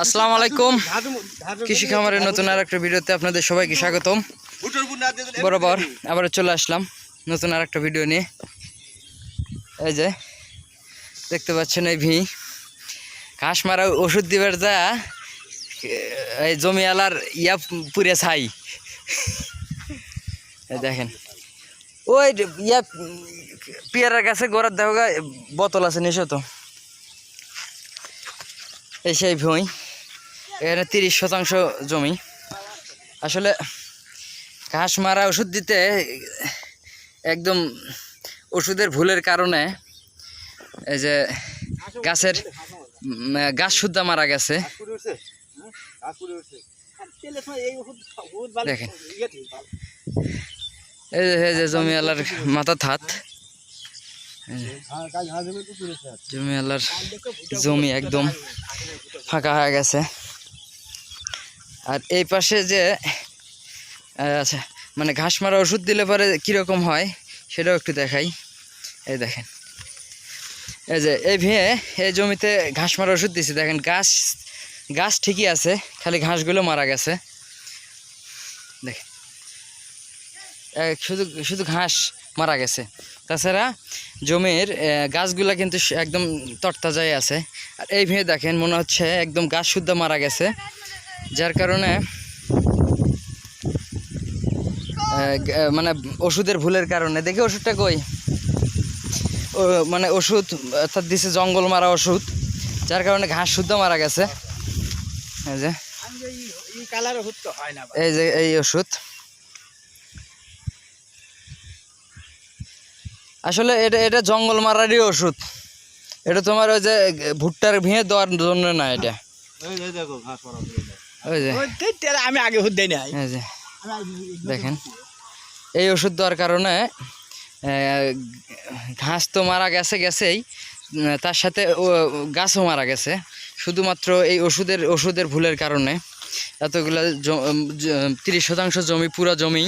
আসসালামু আলাইকুম। কৃষি খামারের নতুন আর একটা ভিডিওতে আপনাদের সবাইকে স্বাগতম। বরাবর আবার চলে আসলাম নতুন আর একটা ভিডিও নিয়ে। এই যে দেখতে পাচ্ছেন এই ভি। ঘাস মারা ওষুধ দিবার যা এই জমিয়ালার ইয়া পুরে ছাই। দেখেন। ওই ইয়া পিয়ারার কাছে গড়ার দেখো বোতল আছে নিশো তো। এই সেই ভূমি এখানে তিরিশ শতাংশ জমি। আসলে ঘাস মারা ওষুধ দিতে একদম ওষুধের ভুলের কারণে এই যে গাছের গাছ শুদ্ধা মারা গেছে। দেখেন। এই যে এই যে জমিওয়ালার মাথা থাত। জমিওয়ালার জমি একদম ফাঁকা হয়ে গেছে। আর এই পাশে যে আচ্ছা মানে ঘাস মারা ওষুধ দিলে পরে কীরকম হয় সেটাও একটু দেখাই। এই দেখেন। এই যে, এই ভিয়ে এই জমিতে ঘাস মারা ওষুধ দিছে। দেখেন, গাছ গাছ ঠিকই আছে, খালি ঘাসগুলো মারা গেছে। দেখেন। শুধু শুধু ঘাস মারা গেছে। তাছাড়া জমির গাছগুলা কিন্তু একদম তরতাজাই আছে। আর এই ভিয়ে দেখেন, মনে হচ্ছে একদম গাছ শুদ্ধ মারা গেছে। যার কারণে মানে ওষুধের ভুলের কারণে। দেখি ওষুধটা কই? মানে ওষুধ, অর্থাৎ দিছে জঙ্গল মারা ওষুধ, যার কারণে ঘাস শুদ্ধ মারা গেছে। এই যে এই যে এই ওষুধ। আসলে এটা এটা জঙ্গল মারারই ওষুধ। এটা তোমার ওই যে ভুট্টার ভিঁয়ে দেওয়ার জন্য না এটা। দেখো, ঘাস আমি আগে ওষুধ দেই নাই। এই যে। দেখেন। এই ওষুধ দেওয়ার কারণে ঘাস তো মারা গেছে গেছেই তার সাথে গাছও মারা গেছে। শুধুমাত্র এই ওষুধের ওষুধের ভুলের কারণে এতগুলো তিরিশ শতাংশ জমি পুরো জমি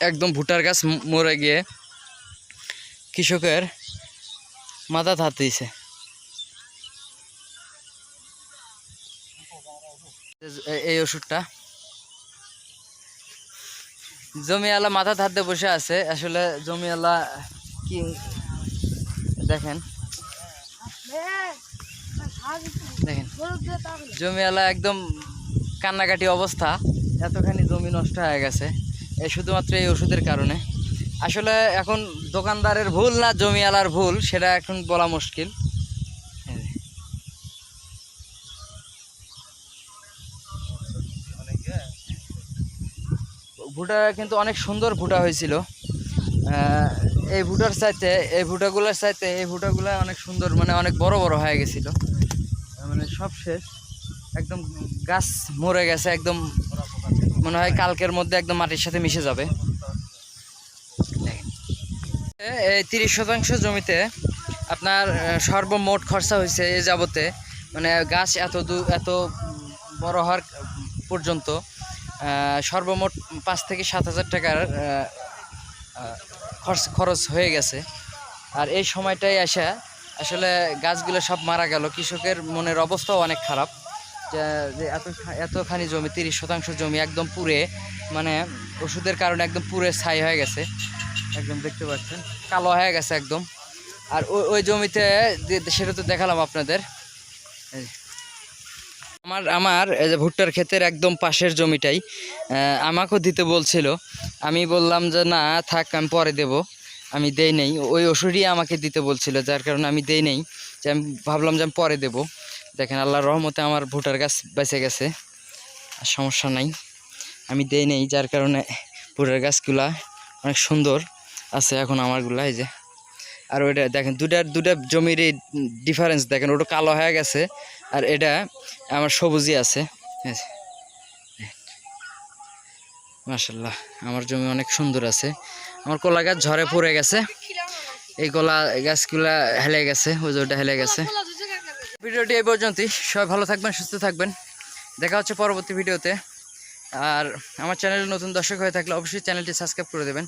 একদম ভুট্টার গাছ মরে গিয়ে কৃষকের মাথা হাত দিয়েছে এই ওষুধটা। জমিওয়ালা মাথা ধারতে বসে আছে। আসলে জমিওয়ালা কি দেখেন। দেখেন। জমিওয়ালা একদম কান্নাকাটি অবস্থা। এতখানি জমি নষ্ট হয়ে গেছে। এই শুধুমাত্র এই ওষুধের কারণে। আসলে এখন দোকানদারের ভুল না, জমিওয়ালার ভুল, সেটা এখন বলা মুশকিল। ভুটা কিন্তু অনেক সুন্দর ভুটা হয়েছিল। এই ভুটার চাইতে, এই ভুটাগুলোর চাইতে এই ভুটাগুলো অনেক সুন্দর মানে অনেক বড় বড় হয়ে গেছিল। মানে সব শেষ। একদম গাছ মরে গেছে, একদম মনে হয় কালকের মধ্যে একদম মাটির সাথে মিশে যাবে। এই তিরিশ শতাংশ জমিতে আপনার সর্বমোট খরচা হয়েছে এ যাবতে মানে গাছ এত দূর, এত বড় হওয়ার পর্যন্ত সর্বমোট পাঁচ থেকে সাত হাজার টাকার খরচ খরচ হয়ে গেছে। আর এই সময়টাই আসা, আসলে গাছগুলো সব মারা গেল। কৃষকের মনের অবস্থাও অনেক খারাপ। যে- এত এতখানি জমি, তিরিশ শতাংশ জমি একদম পুরে মানে ওষুধের কারণে একদম পুরে ছাই হয়ে গেছে। একদম দেখতে পাচ্ছেন, কালো হয়ে গেছে একদম। আর ওই ওই জমিতে সেটা তো দেখালাম আপনাদের। আমার আমার, এই যে ভুট্টার ক্ষেতের একদম পাশের জমিটাই আমাকেও দিতে বলছিল। আমি বললাম যে, না, থাক, আমি পরে দেব। আমি দেই নেই। ওই ওষুধই আমাকে দিতে বলছিল, যার কারণে আমি দেই নেই। যে, আমি ভাবলাম যে, আমি পরে দেব। দেখেন, আল্লাহর রহমতে আমার ভুট্টার গাছ বেঁচে গেছে, আর সমস্যা নাই। আমি দেই নেই, যার কারণে ভুট্টার গাছগুলা অনেক সুন্দর আছে এখন আমারগুলা, এই যে। আর ওইটা দেখেন দুটার দুটা জমির এই ডিফারেন্স দেখেন, ওটা কালো হয়ে গেছে আর এটা আমার সবুজই আছে। মাশাল্লাহ আমার জমি অনেক সুন্দর আছে। আমার কলা গাছ ঝরে পড়ে গেছে। এই কলা গাছগুলা হেলে গেছে, ওই ওটা হেলে গেছে। ভিডিওটি এই পর্যন্তই। সবাই ভালো থাকবেন, সুস্থ থাকবেন। দেখা হচ্ছে পরবর্তী ভিডিওতে। আর আমার চ্যানেলে নতুন দর্শক হয়ে থাকলে অবশ্যই চ্যানেলটি সাবস্ক্রাইব করে দেবেন।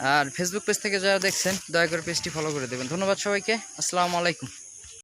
আর ফেসবুক পেজ থেকে যারা দেখছেন, দয়া করে পেজটি ফলো করে দেবেন। ধন্যবাদ সবাইকে। আসসালামু আলাইকুম।